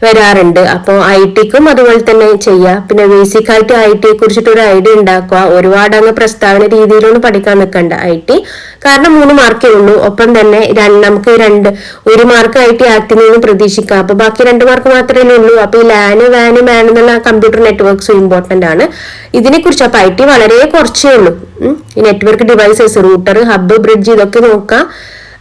വരാറുണ്ട്. അപ്പോൾ ഐ ടിക്കും അതുപോലെ തന്നെ ചെയ്യുക പിന്നെ ബേസിക് ആയിട്ട് ഐ ടിയെ കുറിച്ചിട്ട് ഒരു ഐഡിയ ഉണ്ടാക്കുക. ഒരുപാട് അങ്ങ് പ്രസ്താവന രീതിയിലൊന്നും പഠിക്കാൻ നിൽക്കണ്ട ഐ ടി കാരണം മൂന്ന് മാർക്കേ ഉള്ളൂ. ഒപ്പം തന്നെ നമുക്ക് രണ്ട്. ഒരു മാർക്ക് ഐടി ടി ആക്ടിൽ നിന്ന് പ്രതീക്ഷിക്കാം. അപ്പൊ ബാക്കി രണ്ട് മാർക്ക് മാത്രമേ ഉള്ളൂ. അപ്പൊ ഈ ലാന് വാന് മാൻ എന്നുള്ള കമ്പ്യൂട്ടർ നെറ്റ്വർക്ക്സും ഇമ്പോർട്ടന്റ് ആണ്. ഇതിനെ കുറിച്ച് അപ്പൊ ഐ ടി വളരെ കുറച്ചേ ഉള്ളൂ. ഈ network devices router hub bridge ഇതൊക്കെ നോക്കാം.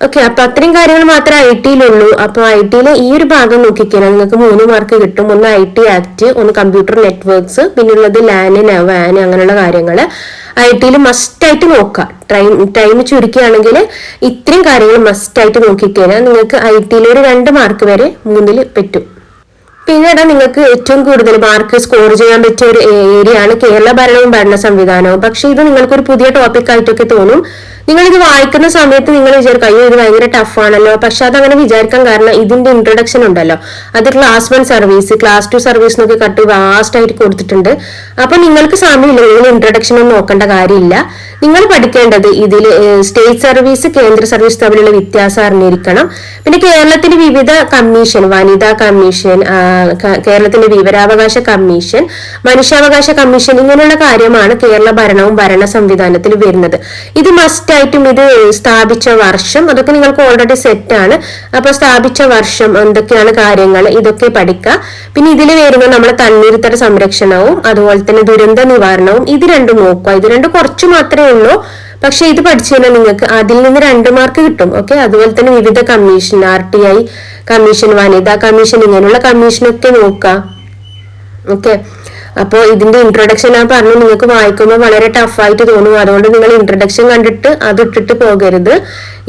ഓക്കെ അപ്പൊ അത്രയും കാര്യങ്ങൾ മാത്രമേ ഐ ടിയിലുള്ളൂ അപ്പൊ ഐ ടിയിലെ ഈ ഒരു ഭാഗം നോക്കിക്കഴിഞ്ഞാൽ നിങ്ങൾക്ക് മൂന്ന് മാർക്ക് കിട്ടും. ഒന്ന് ഐ ടി ആക്ട് ഒന്ന് കമ്പ്യൂട്ടർ നെറ്റ്വർക്ക്സ് പിന്നുള്ളത് ലാന് വാന് അങ്ങനെയുള്ള കാര്യങ്ങൾ ഐ ടിയിൽ മസ്റ്റ് ആയിട്ട് നോക്കുക. ടൈം ടൈം ചുരുക്കുകയാണെങ്കിൽ ഇത്രയും കാര്യങ്ങൾ മസ്റ്റ് ആയിട്ട് നോക്കിക്കഴിഞ്ഞാൽ നിങ്ങൾക്ക് ഐ ടിയിൽ ഒരു രണ്ട് മാർക്ക് വരെ മൂന്നിൽ പറ്റും. പിന്നീട് നിങ്ങൾക്ക് ഏറ്റവും കൂടുതൽ മാർക്ക് സ്കോർ ചെയ്യാൻ പറ്റിയ ഒരു ഏരിയ ആണ് കേരള ഭരണവും ഭരണ സംവിധാനവും. പക്ഷെ ഇത് നിങ്ങൾക്ക് ഒരു പുതിയ ടോപ്പിക് ആയിട്ടൊക്കെ തോന്നും. നിങ്ങൾ ഇത് വായിക്കുന്ന സമയത്ത് നിങ്ങൾ വിചാരിക്കും അയ്യോ ഇത് ഭയങ്കര ടഫ് ആണല്ലോ. പക്ഷെ അതങ്ങനെ വിചാരിക്കാൻ കാരണം ഇതിന്റെ ഇൻട്രൊഡക്ഷൻ ഉണ്ടല്ലോ. അത് class one service class two service എന്നൊക്കെ കട്ട് വാസ്റ്റ് ആയിട്ട് കൊടുത്തിട്ടുണ്ട്. അപ്പൊ നിങ്ങൾക്ക് സമയമില്ല നിങ്ങൾ ഇൻട്രൊഡക്ഷൻ ഒന്നും നോക്കേണ്ട കാര്യമില്ല. നിങ്ങൾ പഠിക്കേണ്ടത് ഇതിൽ സ്റ്റേറ്റ് സർവീസ് കേന്ദ്ര സർവീസ് തമ്മിലുള്ള വ്യത്യാസം അറിഞ്ഞിരിക്കണം. പിന്നെ കേരളത്തിന്റെ വിവിധ കമ്മീഷൻ വനിതാ കമ്മീഷൻ കേരളത്തിന്റെ വിവരാവകാശ കമ്മീഷൻ മനുഷ്യാവകാശ കമ്മീഷൻ ഇങ്ങനെയുള്ള കാര്യമാണ് കേരള ഭരണവും ഭരണ സംവിധാനത്തിൽ വരുന്നത്. ഇത് മസ്റ്റ് തീർച്ചയായിട്ടും ഇത് സ്ഥാപിച്ച വർഷം. അതൊക്കെ നിങ്ങൾക്ക് ഓൾറെഡി സെറ്റ് ആണ്. അപ്പൊ സ്ഥാപിച്ച വർഷം എന്തൊക്കെയാണ് കാര്യങ്ങൾ? ഇതൊക്കെ പഠിക്കുക പിന്നെ ഇതിൽ വരുന്ന നമ്മുടെ തണ്ണീർത്തട സംരക്ഷണവും അതുപോലെ തന്നെ ദുരന്ത നിവാരണവും. ഇത് രണ്ടും നോക്കുക. ഇത് രണ്ടും കുറച്ച് മാത്രമേ ഉള്ളൂ. പക്ഷെ ഇത് പഠിച്ചു കഴിഞ്ഞാൽ നിങ്ങൾക്ക് അതിൽ നിന്ന് രണ്ട് മാർക്ക് കിട്ടും. ഓക്കെ അതുപോലെ തന്നെ വിവിധ commission R T I commission വനിതാ കമ്മീഷൻ ഇങ്ങനെയുള്ള കമ്മീഷനൊക്കെ നോക്കുക. ഓക്കെ അപ്പോൾ ഇതിന്റെ ഇൻട്രൊഡക്ഷൻ ഞാൻ പറഞ്ഞു നിങ്ങൾക്ക് വായിക്കുമ്പോൾ വളരെ ടഫായിട്ട് തോന്നും. അതുകൊണ്ട് നിങ്ങൾ ഇൻട്രൊഡക്ഷൻ കണ്ടിട്ട് അത് ഇട്ടിട്ട് പോകരുത്.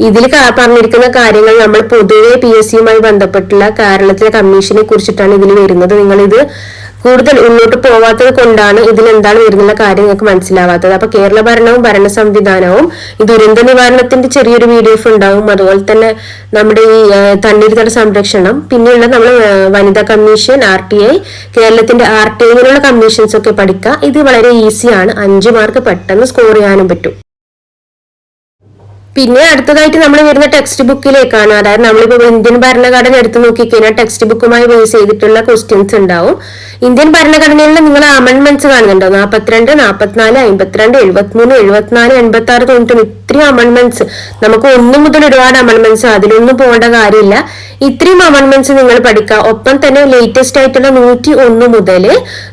ഇതിൽ പറഞ്ഞിരിക്കുന്ന കാര്യങ്ങൾ നമ്മൾ പൊതുവെ പി എസ് സിയുമായി ബന്ധപ്പെട്ടുള്ള കേരളത്തിലെ കമ്മീഷനെ കുറിച്ചിട്ടാണ് ഇതിൽ വരുന്നത്. നിങ്ങൾ ഇത് കൂടുതൽ മുന്നോട്ട് പോവാത്തത് കൊണ്ടാണ് ഇതിൽ എന്താണ് വരുന്നുള്ള കാര്യം നിങ്ങൾക്ക് മനസ്സിലാവാത്തത്. അപ്പൊ കേരള ഭരണവും ഭരണ സംവിധാനവും ഈ ദുരന്ത നിവാരണത്തിന്റെ ചെറിയൊരു വീഡിയോസ് ഉണ്ടാവും. അതുപോലെ തന്നെ നമ്മുടെ ഈ തണ്ണീർത്തട സംരക്ഷണം പിന്നെയുള്ള നമ്മൾ വനിതാ കമ്മീഷൻ ആർ ടി ഐ കേരളത്തിന്റെ ആർ ടി ഐയിലുള്ള കമ്മീഷൻസ് ഒക്കെ പഠിക്കുക. ഇത് വളരെ ഈസിയാണ് അഞ്ച് മാർക്ക് പെട്ടെന്ന് സ്കോർ ചെയ്യാനും പറ്റും. പിന്നെ അടുത്തതായിട്ട് നമ്മൾ വരുന്ന ടെക്സ്റ്റ് ബുക്കിലേക്കാണ് അതായത് നമ്മളിപ്പോൾ ഇന്ത്യൻ ഭരണഘടന എടുത്തു നോക്കിക്കഴിഞ്ഞാൽ ടെക്സ്റ്റ് ബുക്കുമായി ബേസ് ചെയ്തിട്ടുള്ള ക്വസ്റ്റ്യൻസ് ഉണ്ടാവും. ഇന്ത്യൻ ഭരണഘടനയിൽ നിങ്ങൾ അമൻമെന്റ്സ് കാണുന്നുണ്ടോ നാൽപ്പത്തിരണ്ട് നാൽപ്പത്തിനാല് അമ്പത്തിരണ്ട് എഴുപത്തിമൂന്ന് എഴുപത്തിനാല് എൺപത്തി ആറ് തൊണ്ണൂറ്റി ഇത്രയും അമൻമെന്റ്സ് നമുക്ക് ഒന്നു മുതൽ ഒരുപാട് അമൻമെന്റ്സ് അതിലൊന്നും പോകേണ്ട കാര്യമില്ല. ഇത്രയും അമൻമെന്റ്സ് നിങ്ങൾ പഠിക്കുക. ഒപ്പം തന്നെ ലേറ്റസ്റ്റ് ആയിട്ടുള്ള നൂറ്റി ഒന്ന് മുതൽ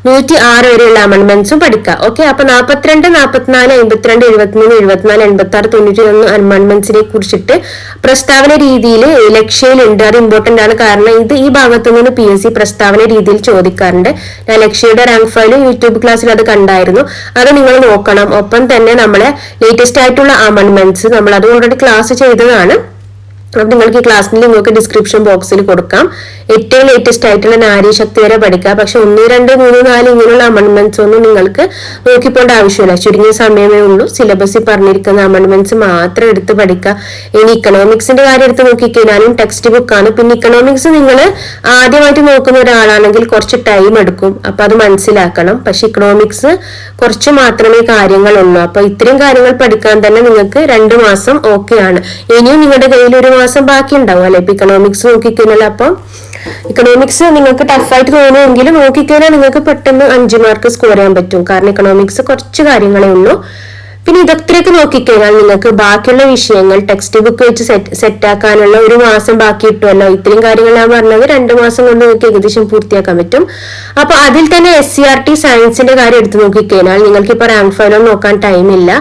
നൂറ്റി ആറ് വരെയുള്ള അമൻമെന്റ്സും പഠിക്കുക. ഓക്കെ അപ്പൊ നാൽപ്പത്തിരണ്ട് നാൽപ്പത്തിനാല് അമ്പത്തിരണ്ട് എഴുപത്തിമൂന്ന് എഴുപത്തിനാല് എൺപത്തി ആറ് തൊണ്ണൂറ്റി ഒന്ന് അമൻമെന്റ്സിനെ കുറിച്ചിട്ട് പ്രസ്താവന രീതിയിൽ ലക്ഷ്യയിലുണ്ട്. അത് ഇമ്പോർട്ടന്റ് ആണ്. കാരണം ഇത് ഈ ഭാഗത്തു നിന്ന് പി എസ് സി പ്രസ്താവന രീതിയിൽ ചോദിക്കാറുണ്ട്. ഞാൻ ലക്ഷ്യയുടെ റാങ്ക് ഫയൽ യൂട്യൂബ് ക്ലാസ്സിൽ അത് കണ്ടായിരുന്നു. അത് നിങ്ങൾ നോക്കണം. ഒപ്പം തന്നെ നമ്മളെ ലേറ്റസ്റ്റ് ആയിട്ടുള്ള അമൻമെന്റ്സ് നമ്മൾ അത് ഓൾറെഡി ക്ലാസ് ചെയ്തതാണ്. അപ്പം നിങ്ങൾക്ക് ഈ ക്ലാസ്സിൽ നിങ്ങൾക്ക് ഡിസ്ക്രിപ്ഷൻ ബോക്സിൽ കൊടുക്കാം. ഏറ്റവും ലേറ്റസ്റ്റ് ആയിട്ടുള്ള നാരി ശക്തി വരെ പഠിക്കാം പക്ഷെ ഒന്ന് രണ്ട് മൂന്ന് നാല് ഇങ്ങനെയുള്ള അമെൻമെന്റ്സ് ഒന്നും നിങ്ങൾക്ക് നോക്കിപ്പോണ്ട ആവശ്യമില്ല. ചുരുങ്ങിയ സമയമേ ഉള്ളൂ. സിലബസിൽ പറഞ്ഞിരിക്കുന്ന അമെൻമെന്റ്സ് മാത്രം എടുത്ത് പഠിക്കുക. ഇനി ഇക്കണോമിക്സിന്റെ കാര്യം എടുത്ത് നോക്കിക്കഴിഞ്ഞാലും ടെക്സ്റ്റ് ബുക്കാണ് പിന്നെ ഇക്കണോമിക്സ് നിങ്ങൾ ആദ്യമായിട്ട് നോക്കുന്ന ഒരാളാണെങ്കിൽ കുറച്ച് ടൈം എടുക്കും. അപ്പൊ അത് മനസ്സിലാക്കണം. പക്ഷെ ഇക്കണോമിക്സ് കുറച്ച് മാത്രമേ കാര്യങ്ങളുള്ളൂ. അപ്പൊ ഇത്രയും കാര്യങ്ങൾ പഠിക്കാൻ തന്നെ നിങ്ങൾക്ക് രണ്ട് മാസം ഓക്കെ ആണ്. ഇനിയും നിങ്ങളുടെ കയ്യിൽ ഒരു മാസം ബാക്കി ഉണ്ടാവും അല്ലെ? ഇപ്പൊ ഇക്കണോമിക്സ് നോക്കിക്കഴിഞ്ഞാൽ അപ്പൊ ഇക്കണോമിക്സ് നിങ്ങൾക്ക് ടഫായിട്ട് തോന്നുമെങ്കിൽ നോക്കിക്കഴിഞ്ഞാൽ നിങ്ങൾക്ക് പെട്ടെന്ന് അഞ്ച് മാർക്ക് സ്കോർ ചെയ്യാൻ പറ്റും. കാരണം ഇക്കണോമിക്സ് കുറച്ച് കാര്യങ്ങളേ ഉള്ളൂ. പിന്നെ ഇതൊക്കെ നോക്കിക്കഴിഞ്ഞാൽ നിങ്ങൾക്ക് ബാക്കിയുള്ള വിഷയങ്ങൾ ടെക്സ്റ്റ് ബുക്ക് വെച്ച് സെറ്റ് സെറ്റാക്കാനുള്ള ഒരു മാസം ബാക്കി കിട്ടുമല്ലോ ഇത്രയും കാര്യങ്ങൾ ഞാൻ പറഞ്ഞത് രണ്ട് മാസം കൊണ്ട് നിങ്ങൾക്ക് ഏകദേശം പൂർത്തിയാക്കാൻ പറ്റും. അപ്പൊ അതിൽ തന്നെ എസ് സി ആർ ടി സയൻസിന്റെ കാര്യം എടുത്ത് നോക്കിക്കഴിഞ്ഞാൽ നിങ്ങൾക്ക് ഇപ്പൊ റാങ്ക് ഫയലോ നോക്കാൻ ടൈമില്ല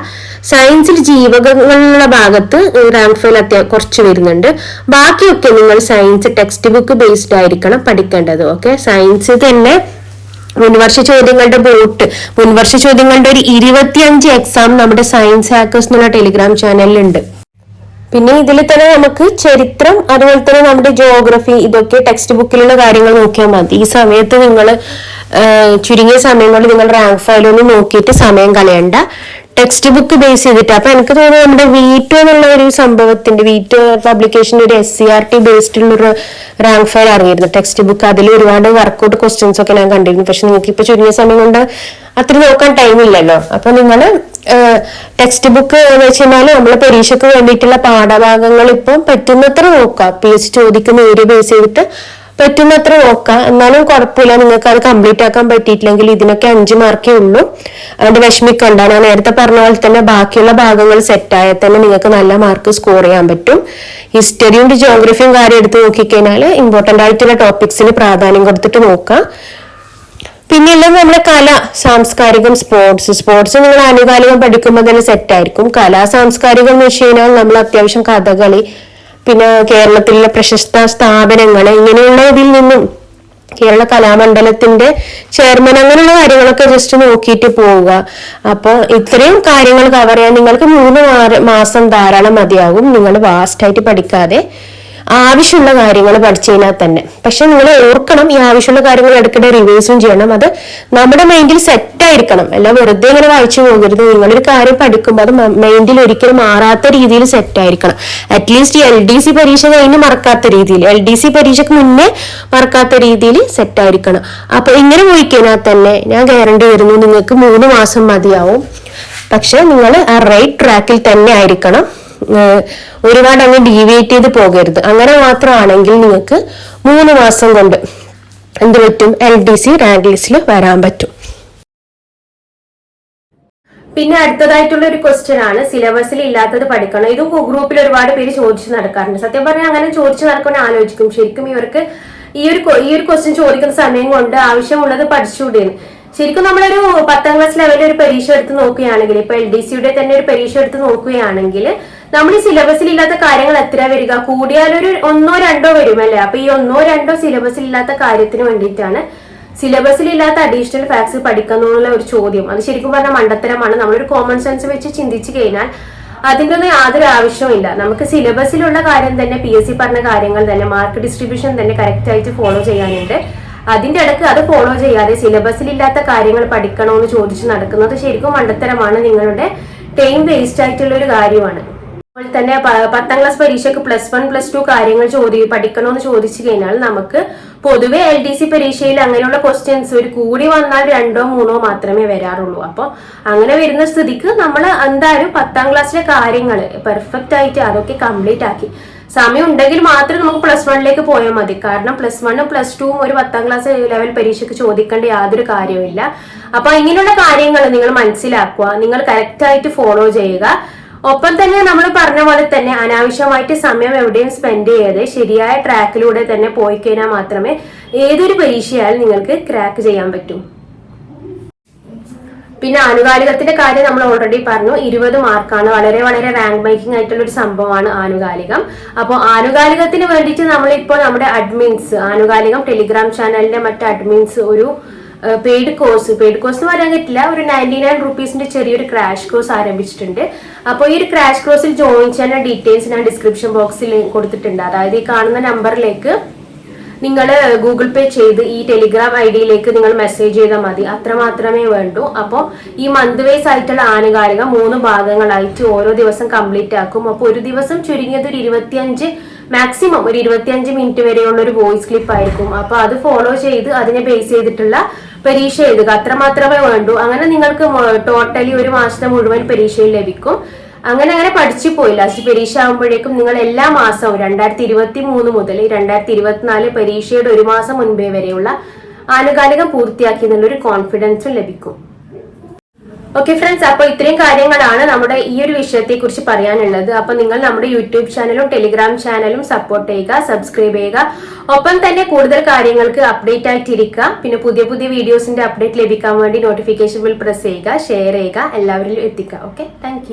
സയൻസിൽ ജീവകങ്ങളുടെ ഭാഗത്ത് റാങ്ക് ഫയൽ അത്യാവശ്യം കുറച്ച് വരുന്നുണ്ട്. ബാക്കിയൊക്കെ നിങ്ങൾ സയൻസ് ടെക്സ്റ്റ് ബുക്ക് ബേസ്ഡ് ആയിരിക്കണം പഠിക്കേണ്ടത്. ഓക്കെ സയൻസ് തന്നെ മുൻവർഷ ചോദ്യങ്ങളുടെ ബോട്ട് മുൻവർഷ ചോദ്യങ്ങളുടെ ഒരു ഇരുപത്തിയഞ്ച് എക്സാം നമ്മുടെ സയൻസ് ഹാക്കേഴ്സ് എന്നുള്ള ടെലിഗ്രാം ചാനലിലുണ്ട് പിന്നെ ഇതിൽ തന്നെ നമുക്ക് ചരിത്രം അതുപോലെ തന്നെ നമ്മുടെ ജോഗ്രഫി ഇതൊക്കെ ടെക്സ്റ്റ് ബുക്കിലുള്ള കാര്യങ്ങൾ നോക്കിയാൽ മതി. ഈ സമയത്ത് നിങ്ങൾ ചുരുങ്ങിയ സമയങ്ങളിൽ നിങ്ങൾ റാങ്ക് ഫയലൊന്നും നോക്കിയിട്ട് സമയം കളയണ്ട. ടെക്സ്റ്റ് ബുക്ക് ബേസ് ചെയ്തിട്ട്. അപ്പൊ എനിക്ക് തോന്നുന്നു നമ്മുടെ വീറ്റോ എന്നുള്ള ഒരു സംഭവത്തിന്റെ വീറ്റോ പബ്ലിക്കേഷന്റെ ഒരു S C R T based ഉള്ള ഒരു റാങ്ക് ഫയൽ ഇറങ്ങിയിരുന്നു. ടെക്സ്റ്റ് ബുക്ക് അതിൽ ഒരുപാട് വർക്കൗട്ട് ക്വസ്റ്റ്യൻസ് ഒക്കെ ഞാൻ കണ്ടിരുന്നു. പക്ഷെ നിങ്ങൾക്ക് ഇപ്പൊ ചുരുങ്ങിയ സമയം കൊണ്ട് അത്ര നോക്കാൻ ടൈം ഇല്ലല്ലോ. അപ്പൊ നിങ്ങൾ ടെക്സ്റ്റ് ബുക്ക് എന്ന് വെച്ചാൽ നമ്മൾ പരീക്ഷയ്ക്ക് വേണ്ടിയിട്ടുള്ള പാഠഭാഗങ്ങൾ ഇപ്പം പറ്റുന്നത്ര നോക്കാം പി എസ് ചോദിക്കുന്ന ഏരിയ ബേസ് ചെയ്തിട്ട് പറ്റുന്നത്ര നോക്കാം. എന്നാലും കുഴപ്പമില്ല. നിങ്ങൾക്ക് അത് കംപ്ലീറ്റ് ആക്കാൻ പറ്റിയിട്ടില്ലെങ്കിൽ ഇതിനൊക്കെ അഞ്ച് മാർക്കേ ഉള്ളൂ. അതുകൊണ്ട് വിഷമിക്കണ്ട. ഞാൻ നേരത്തെ പറഞ്ഞ പോലെ തന്നെ ബാക്കിയുള്ള ഭാഗങ്ങൾ സെറ്റായാൽ തന്നെ നിങ്ങൾക്ക് നല്ല മാർക്ക് സ്കോർ ചെയ്യാൻ പറ്റും. ഹിസ്റ്ററിയും ജോഗ്രഫിയും കാര്യം എടുത്ത് നോക്കിക്കഴിഞ്ഞാൽ ഇമ്പോർട്ടന്റ് ആയിട്ടുള്ള ടോപ്പിക്സിന് പ്രാധാന്യം കൊടുത്തിട്ട് നോക്കാം. പിന്നെയുള്ളത് നമ്മുടെ കല സാംസ്കാരികം സ്പോർട്സ് സ്പോർട്സ് നിങ്ങൾ ആനുകാലികം പഠിക്കുമ്പോൾ തന്നെ സെറ്റായിരിക്കും കലാ സാംസ്കാരികം എന്ന് വെച്ച് കഴിഞ്ഞാൽ നമ്മൾ അത്യാവശ്യം കഥകളി പിന്നെ കേരളത്തിലെ പ്രശസ്ത സ്ഥാപനങ്ങൾ ഇങ്ങനെയുള്ള ഇതിൽ നിന്നും കേരള കലാമണ്ഡലത്തിന്റെ ചെയർമാൻ അങ്ങനെയുള്ള കാര്യങ്ങളൊക്കെ ജസ്റ്റ് നോക്കിയിട്ട് പോവുക. അപ്പോൾ ഇത്രയും കാര്യങ്ങൾ കവർ ചെയ്യാൻ നിങ്ങൾക്ക് മൂന്ന് മാസം ധാരാളം മതിയാകും. നിങ്ങൾ വാസ്റ്റായിട്ട് പഠിക്കാതെ ആവശ്യമുള്ള കാര്യങ്ങൾ പഠിച്ചു കഴിഞ്ഞാൽ തന്നെ. പക്ഷെ നിങ്ങൾ ഓർക്കണം ഈ ആവശ്യമുള്ള കാര്യങ്ങൾ ഇടയ്ക്കിടെ റിവേഴ്സും ചെയ്യണം. അത് നമ്മുടെ മൈൻഡിൽ സെറ്റ് ആയിരിക്കണം. അല്ല വെറുതെ ഇങ്ങനെ വായിച്ചു പോകരുത്. നിങ്ങളൊരു കാര്യം പഠിക്കുമ്പോൾ അത് മൈൻഡിൽ ഒരിക്കലും മാറാത്ത രീതിയിൽ സെറ്റ് ആയിരിക്കണം. അറ്റ്ലീസ്റ്റ് എൽ ഡി സി പരീക്ഷ കഴിഞ്ഞ് മറക്കാത്ത രീതിയിൽ എൽ ഡി സി പരീക്ഷയ്ക്ക് മുന്നേ മറക്കാത്ത രീതിയിൽ സെറ്റ് ആയിരിക്കണം. അപ്പൊ ഇങ്ങനെ പോയി കഴിഞ്ഞാൽ തന്നെ ഞാൻ ഗ്യാരണ്ടി വരുന്നു നിങ്ങൾക്ക് മൂന്ന് മാസം മതിയാവും. പക്ഷെ നിങ്ങൾ ആ റൈറ്റ് ട്രാക്കിൽ തന്നെ ആയിരിക്കണം. ഒരുപാട് അങ്ങ് ഡീവിയേറ്റ് ചെയ്ത് പോകരുത്. അങ്ങനെ മാത്രമാണെങ്കിൽ നിങ്ങൾക്ക് മൂന്ന് മാസം കൊണ്ട് എന്ത് പറ്റും? എൽ ഡി സി ലിസ്റ്റിൽ വരാൻ പറ്റും. പിന്നെ അടുത്തതായിട്ടുള്ള ഒരു ക്വസ്റ്റ്യൻ ആണ്. സിലബസിൽ ഇല്ലാത്തത് പഠിക്കണം. ഇതും ഗ്രൂപ്പിൽ ഒരുപാട് പേര് ചോദിച്ചു നടക്കാറുണ്ട്. സത്യം പറഞ്ഞാൽ അങ്ങനെ ചോദിച്ചു നടക്കാൻ ആലോചിക്കും. ശരിക്കും ഇവർക്ക് ഈ ഒരു ഈ ഒരു ക്വസ്റ്റ്യൻ ചോദിക്കുന്ന സമയം കൊണ്ട് ആവശ്യമുള്ളത് പഠിച്ചുകൂടിയാണ് ശരിക്കും നമ്മളൊരു പത്താം ക്ലാസ് ലെവലിൽ ഒരു പരീക്ഷ എടുത്ത് നോക്കുകയാണെങ്കിൽ ഇപ്പൊ എൽ ഡി സിയുടെ തന്നെ ഒരു പരീക്ഷ എടുത്ത് നോക്കുകയാണെങ്കിൽ നമ്മൾ ഈ സിലബസിൽ ഇല്ലാത്ത കാര്യങ്ങൾ എത്ര വരിക? കൂടിയാൽ ഒരു ഒന്നോ രണ്ടോ വരും അല്ലേ അപ്പൊ ഈ ഒന്നോ രണ്ടോ സിലബസിൽ ഇല്ലാത്ത കാര്യത്തിന് വേണ്ടിയിട്ടാണ് സിലബസിൽ ഇല്ലാത്ത അഡീഷണൽ ഫാക്ട്സ് പഠിക്കുന്നുള്ള ഒരു ചോദ്യം. അത് ശരിക്കും പറഞ്ഞാൽ മണ്ടത്തരമാണ്. നമ്മളൊരു കോമൺ സെൻസ് വെച്ച് ചിന്തിച്ചു കഴിഞ്ഞാൽ അതിന്റെ ഒന്നും യാതൊരു ആവശ്യവുമില്ല നമുക്ക് സിലബസിലുള്ള കാര്യം തന്നെ പി എസ് സി പറഞ്ഞ കാര്യങ്ങൾ തന്നെ മാർക്ക് ഡിസ്ട്രിബ്യൂഷൻ തന്നെ കറക്റ്റ് ആയിട്ട് ഫോളോ ചെയ്യാനുണ്ട്. അതിന്റെ ഇടയ്ക്ക് അത് ഫോളോ ചെയ്യാതെ സിലബസിൽ ഇല്ലാത്ത കാര്യങ്ങൾ പഠിക്കണമെന്ന് ചോദിച്ച് നടക്കുന്നത് ശരിക്കും മണ്ടത്തരമാണ്. നിങ്ങളുടെ ടൈം വേസ്റ്റ് ആയിട്ടുള്ള ഒരു കാര്യമാണ്. അതുപോലെ തന്നെ പത്താം ക്ലാസ് പരീക്ഷയ്ക്ക് പ്ലസ് വൺ പ്ലസ് ടു കാര്യങ്ങൾ ചോദി പഠിക്കണമെന്ന് ചോദിച്ചു കഴിഞ്ഞാൽ നമുക്ക് പൊതുവെ എൽ ഡി സി പരീക്ഷയിൽ അങ്ങനെയുള്ള ക്വസ്റ്റ്യൻസ് ഒരു കൂടി വന്നാൽ രണ്ടോ മൂന്നോ മാത്രമേ വരാറുള്ളൂ. അപ്പോൾ അങ്ങനെ വരുന്ന സ്ഥിതിക്ക് നമ്മൾ എന്തായാലും പത്താം ക്ലാസ്സിലെ കാര്യങ്ങൾ പെർഫെക്റ്റ് ആയിട്ട് അതൊക്കെ കംപ്ലീറ്റ് ആക്കി. സമയം ഉണ്ടെങ്കിൽ മാത്രം നമുക്ക് പ്ലസ് വണ്ണിലേക്ക് പോയാൽ മതി. കാരണം പ്ലസ് വണ്ണും പ്ലസ് ടുവും ഒരു പത്താം ക്ലാസ് ലെവൽ പരീക്ഷയ്ക്ക് ചോദിക്കേണ്ട യാതൊരു കാര്യവുമില്ല. അപ്പൊ ഇങ്ങനെയുള്ള കാര്യങ്ങൾ നിങ്ങൾ മനസ്സിലാക്കുക. നിങ്ങൾ കറക്റ്റ് ആയിട്ട് ഫോളോ ചെയ്യുക. ഒപ്പം തന്നെ നമ്മൾ പറഞ്ഞ പോലെ തന്നെ അനാവശ്യമായിട്ട് സമയം എവിടെയും സ്പെൻഡ് ചെയ്യാതെ ശരിയായ ട്രാക്കിലൂടെ തന്നെ പോയി കഴിഞ്ഞാൽ മാത്രമേ ഏതൊരു പരീക്ഷയായാലും നിങ്ങൾക്ക് ക്രാക്ക് ചെയ്യാൻ പറ്റൂ. പിന്നെ ആനുകാലികത്തിന്റെ കാര്യം നമ്മൾ ഓൾറെഡി പറഞ്ഞു. ഇരുപത് മാർക്കാണ് വളരെ വളരെ റാങ്ക് മേക്കിംഗ് ആയിട്ടുള്ള ഒരു സംഭവമാണ് ആനുകാലികം. അപ്പോൾ ആനുകാലികത്തിന് വേണ്ടിയിട്ട് നമ്മളിപ്പോൾ നമ്മുടെ അഡ്മിൻസ് ആനുകാലികം ടെലിഗ്രാം ചാനലിന്റെ മറ്റ് അഡ്മിൻസ് ഒരു പെയ്ഡ് കോഴ്സ് പെയ്ഡ് കോഴ്സ് എന്ന് പറയാൻ പറ്റില്ല. ഒരു നയന്റി നയൻ റുപ്പീസിന്റെ ചെറിയൊരു ക്രാഷ് കോഴ്സ് ആരംഭിച്ചിട്ടുണ്ട്. അപ്പോൾ ഈ ഒരു ക്രാഷ് കോഴ്സിൽ ജോയിൻ ചെയ്യാൻ ഡീറ്റെയിൽസ് ഞാൻ ഡിസ്ക്രിപ്ഷൻ ബോക്സിൽ കൊടുത്തിട്ടുണ്ട്. അതായത് ഈ കാണുന്ന നമ്പറിലേക്ക് നിങ്ങൾ ഗൂഗിൾ പേ ചെയ്ത് ഈ ടെലിഗ്രാം ഐ ഡിയിലേക്ക് നിങ്ങൾ മെസ്സേജ് ചെയ്താൽ മതി. അത്ര മാത്രമേ വേണ്ടൂ. അപ്പോൾ ഈ മന്ത് വൈസ് ആയിട്ടുള്ള ആനുകാലിക മൂന്ന് ഭാഗങ്ങളായിട്ട് ഓരോ ദിവസം കംപ്ലീറ്റ് ആക്കും. അപ്പോൾ ഒരു ദിവസം ചുരുങ്ങിയത് ഒരു ഇരുപത്തിയഞ്ച് മാക്സിമം ഒരു ഇരുപത്തിയഞ്ച് മിനിറ്റ് വരെയുള്ള ഒരു വോയിസ് ക്ലിപ്പ് ആയിരിക്കും. അപ്പൊ അത് ഫോളോ ചെയ്ത് അതിനെ ബേസ് ചെയ്തിട്ടുള്ള പരീക്ഷ എഴുതുക. അത്ര മാത്രമേ വേണ്ടൂ. അങ്ങനെ നിങ്ങൾക്ക് ടോട്ടലി ഒരു മാസത്തെ മുഴുവൻ പരീക്ഷയിൽ ലഭിക്കും. അങ്ങനെ അങ്ങനെ പഠിച്ചു പോയി. ലാസ്റ്റ് പരീക്ഷ ആകുമ്പോഴേക്കും നിങ്ങൾ എല്ലാ മാസവും രണ്ടായിരത്തി ഇരുപത്തി മൂന്ന് മുതൽ രണ്ടായിരത്തി ഇരുപത്തിനാല് പരീക്ഷയുടെ ഒരു മാസം മുൻപേ വരെയുള്ള ആനുകാലികം പൂർത്തിയാക്കി എന്നുള്ളൊരു കോൺഫിഡൻസും ലഭിക്കും. ഓക്കെ ഫ്രണ്ട്സ് അപ്പോൾ ഇത്രയും കാര്യങ്ങളാണ് നമ്മുടെ ഈ ഒരു വിഷയത്തെ കുറിച്ച് പറയാനുള്ളത്. അപ്പൊ നിങ്ങൾ നമ്മുടെ യൂട്യൂബ് ചാനലും ടെലിഗ്രാം ചാനലും സപ്പോർട്ട് ചെയ്യുക സബ്സ്ക്രൈബ് ചെയ്യുക. ഒപ്പം തന്നെ കൂടുതൽ കാര്യങ്ങൾക്ക് അപ്ഡേറ്റ് ആയിട്ടിരിക്കുക. പിന്നെ പുതിയ പുതിയ വീഡിയോസിന്റെ അപ്ഡേറ്റ് ലഭിക്കാൻ വേണ്ടി നോട്ടിഫിക്കേഷൻ ബിൽ പ്രസ് ചെയ്യുക ഷെയർ ചെയ്യുക എല്ലാവരിലും എത്തിക്കുക. Okay thank